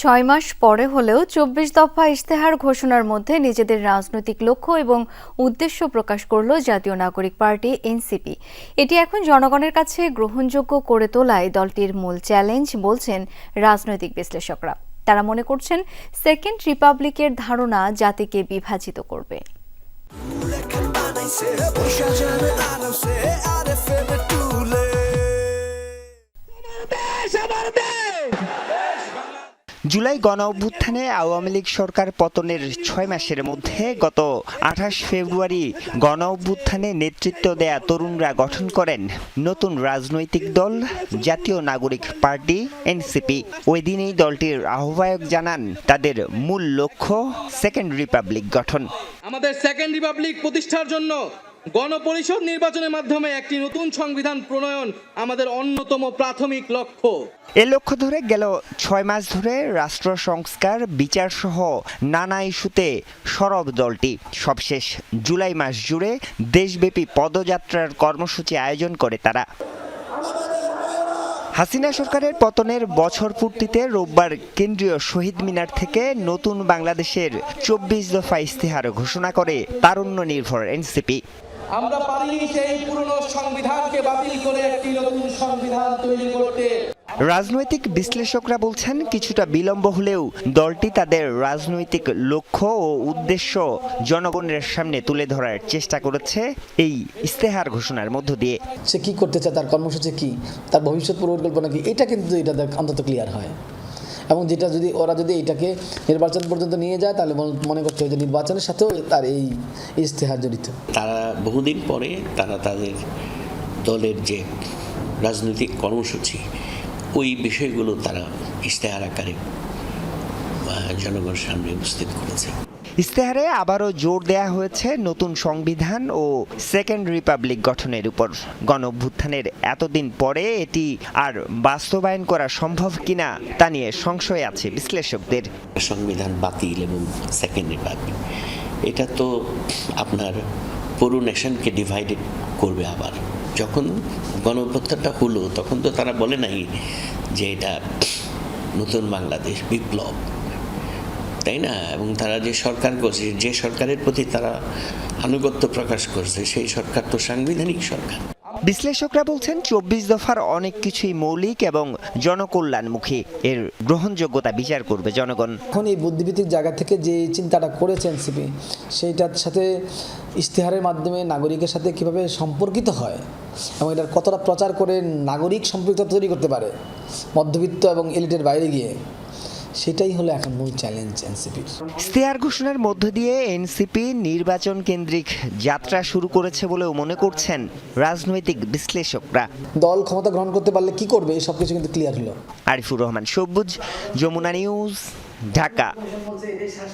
ছয় মাস পরে হলেও চব্বিশ দফা ইশতেহার ঘোষণার মধ্যে নিজেদের রাজনৈতিক লক্ষ্য এবং উদ্দেশ্য প্রকাশ করল জাতীয় নাগরিক পার্টি, এনসিপি। এটি এখন জনগণের কাছে গ্রহণযোগ্য করে তোলায় দলটির মূল চ্যালেঞ্জ বলছেন রাজনৈতিক বিশ্লেষকরা। তারা মনে করছেন সেকেন্ড রিপাবলিকের ধারণা জাতিকে বিভাজিত করবে। জুলাই গণ অভ্যুত্থানে আওয়ামী লীগ সরকার পতনের ছয় মাসের মধ্যে গত আঠাশ ফেব্রুয়ারি গণ অভ্যুত্থানে নেতৃত্ব দেয়া তরুণরা গঠন করেন নতুন রাজনৈতিক দল, জাতীয় নাগরিক পার্টি, এনসিপি। ওই দিনেই দলটির আহ্বায়ক জানান তাদের মূল লক্ষ্য সেকেন্ড রিপাবলিক গঠন। আমাদের সেকেন্ড রিপাবলিক প্রতিষ্ঠার জন্য গণপরিষদ নির্বাচনের মাধ্যমে একটি নতুন সংবিধান প্রণয়ন আমাদের অন্যতম প্রাথমিক লক্ষ্য। এ লক্ষ্য ধরে গেল ছয় মাস ধরে রাষ্ট্র সংস্কার বিচার সহ নানা ইস্যুতে সরব দলটি। সবশেষ জুলাই মাস জুড়ে দেশব্যাপী পদযাত্রার কর্মসূচি আয়োজন করে তারা। হাসিনা সরকারের পতনের বছর পূর্তিতে রোববার কেন্দ্রীয় শহীদ মিনার থেকে নতুন বাংলাদেশের চব্বিশ দফা ইস্তেহার ঘোষণা করে তারুণ্য নির্ভর এনসিপি। আমরা পারিনি সেই পুরনো সংবিধানকে বাতিল করে একটি নতুন সংবিধান তৈরি করতে। রাজনৈতিক বিশ্লেষকরা বলছেন কিছুটা বিলম্ব হলেও দলটি তাদের রাজনৈতিক লক্ষ্য ও উদ্দেশ্য জনগণের সামনে তুলে ধরার চেষ্টা করেছে এই ইস্তেহার ঘোষণার মধ্য দিয়ে। সে কি করতে চায় তার কর্মসূচি কি তার ভবিষ্যৎ পরিকল্পনা কি এটা কিন্তু এটা দেখ- অন্তত ক্লিয়ার হয়। এবং যেটা যদি ওরা যদি এটাকে নির্বাচন পর্যন্ত নিয়ে যায়, তাহলে মন- করতে হয় যে নির্বাচনের সাথেও তার এই ইশতেহার জড়িত। তারা বহুদিন পরে তারা তাদের দলের যে রাজনৈতিক কর্মসূচি, ওই বিষয়গুলো তারা ইশতেহার আকারে জনগণের সামনে উপস্থিত করেছে। ইস্তেহারে আবারও জোর দেয়া হয়েছে নতুন সংবিধান ও সেকেন্ড রিপাবলিক গঠনের উপর। গণ অভ্যুত্থানের এতদিন পরে এটি আর বাস্তবায়ন করা সম্ভব কিনা তা নিয়ে সংশয় আছে বিশ্লেষকদের। সংবিধান বাতিল এবং সেকেন্ড রিপাবলিক, এটা তো আপনার পুরো নেশনকে ডিভাইডেড করবে আবার। যখন গণ অভ্যুত্থানটা হলো, তখন তো তারা বলে নাই যে এটা নতুন বাংলাদেশ, বিপ্লব। তাই না? এবং তারা যে সরকার করছে যে সরকারের প্রতি তারা আনুগত্য প্রকাশ করছে সেই সরকার তো সাংবিধানিক সরকার। বিশ্লেষকরা বলছেন চব্বিশ দফার অনেক কিছুই মৌলিক এবং জনকল্যাণমুখী। এর গ্রহণযোগ্যতা বিচার করবে জনগণ। এখন এই বুদ্ধিভিত্তিক জায়গা থেকে যে চিন্তাটা করেছেন সিপি সেইটার সাথে ইশতেহারের মাধ্যমে নাগরিকের সাথে কীভাবে সম্পর্কিত হয় এবং এটার কতটা প্রচার করে নাগরিক সম্পৃক্ততা তৈরি করতে পারে মধ্যবিত্ত এবং এলিটের বাইরে গিয়ে? সেটাই হলো এখন মূল চ্যালেঞ্জ এনসিপির ইস্তেহার ঘোষণার মধ্য দিয়ে এনসিপি নির্বাচন কেন্দ্রিক যাত্রা শুরু করেছে বলেও মনে করছেন রাজনৈতিক বিশ্লেষকরা। দল ক্ষমতা গ্রহণ করতে পারলে কি করবে? এই সব কিছু কিন্তু ক্লিয়ার হলো। আরিফুর রহমান সবুজ যমুনা নিউজ ঢাকা।